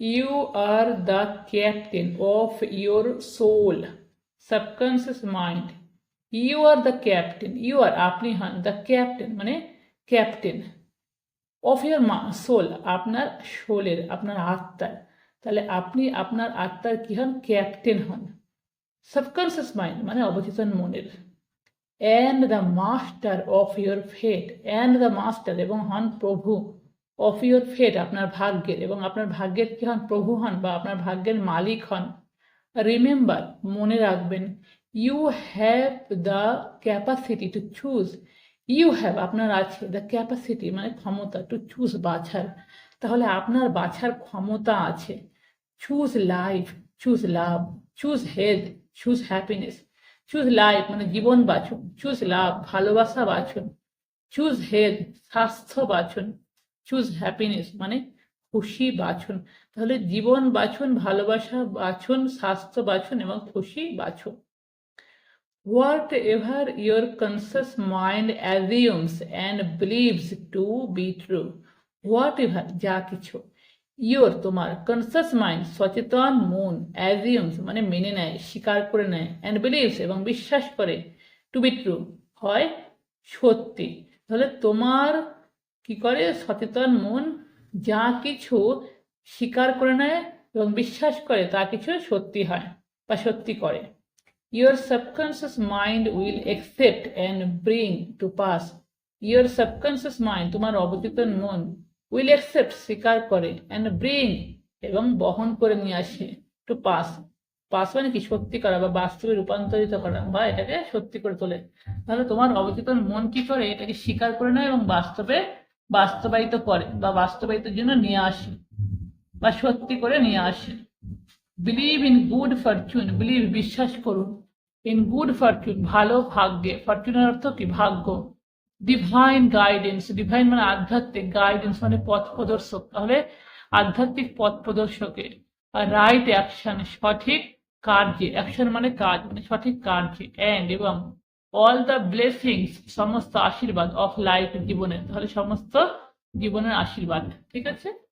You are the captain of your soul subconscious mind you are the captain you are আপনি হন the captain মানে captain of your মা soul আপনার সোলের আপনার আত্মার তাহলে আপনি আপনার আত্মার কি হন ক্যাপ্টেন হন সাবকনসিয়াস মাইন্ড মানে অবচেতন মনের and the master of your fate and the master এবং হন প্রভু অফ ইয়োর ফেট আপনার ভাগ্যের, এবং আপনার ভাগ্যের কি হন? প্রভু হন বা আপনার ভাগ্যের মালিক হন। রিমেম্বার মনে রাখবেন you have the capacity to choose you have আপনার আছে দ্য ক্যাপাসিটি মানে ক্ষমতা টু চুজ বাছার। তাহলে আপনার বাছার ক্ষমতা আছে। Choose life choose love choose health choose happiness choose life মানে জীবন বাছুন চুজ লাভ ভালোবাসা বাছুন চুজ হেলথ স্বাস্থ্য বাছুন। চুজ হ্যাপিনেস মানে খুশি বাছুন। তাহলে জীবন বাছুন, ভালোবাসা বাছুন, স্বাস্থ্য বাছুন এবং খুশি বাছুন। Whatever your conscious mind assumes and believes to be true whatever যা কিছু ইয়োর তোমার কনসিয়াস মাইন্ড সচেতন মন অ্যাজিউমস মানে মেনে নেয়, স্বীকার করে নেয় অ্যান্ড বিলিভস এবং বিশ্বাস করে টু বি ট্রু হয় সত্যি। তাহলে তোমার কি করে? সচেতন মন, যা কিছু স্বীকার করে নেয় এবং বিশ্বাস করে, তা কিছু সত্যি হয় বা সত্যি করে। Your subconscious mind will accept and bring to pass your subconscious mind তোমার অবচেতন মন উইল অ্যাকসেপ্ট স্বীকার করে অ্যান্ড ব্রিং এবং বহন করে নিয়ে আসে টু পাস পাস মানে কি? সত্যি করা বা বাস্তবে রূপান্তরিত করা বা এটাকে সত্যি করে তোলে। তাহলে তোমার অবচেতন মন কি করে? এটাকে স্বীকার করে নেয় এবং বাস্তবে বাস্তবায়িত করে বা বাস্তবায়িতের জন্য নিয়ে আসে বা সত্যি করে নিয়ে আসে। Believe in good fortune believe বিশ্বাস করুন। ইন গুড ফরচুন ভালো ভাগ্যে ফরচুনের অর্থ কি? ভাগ্য। ডিভাইন গাইডেন্স ডিভাইন মানে আধ্যাত্মিক গাইডেন্স মানে পথ প্রদর্শক। তাহলে আধ্যাত্মিক পথ প্রদর্শকে রাইট অ্যাকশন সঠিক কার্যে। অ্যাকশন মানে কাজ মানে সঠিক কার্যে। অ্যান্ড এবং অল দ্য ব্লেসিংস সমস্ত আশীর্বাদ অফ লাইফ জীবনে। তাহলে সমস্ত জীবনের আশীর্বাদ ঠিক আছে?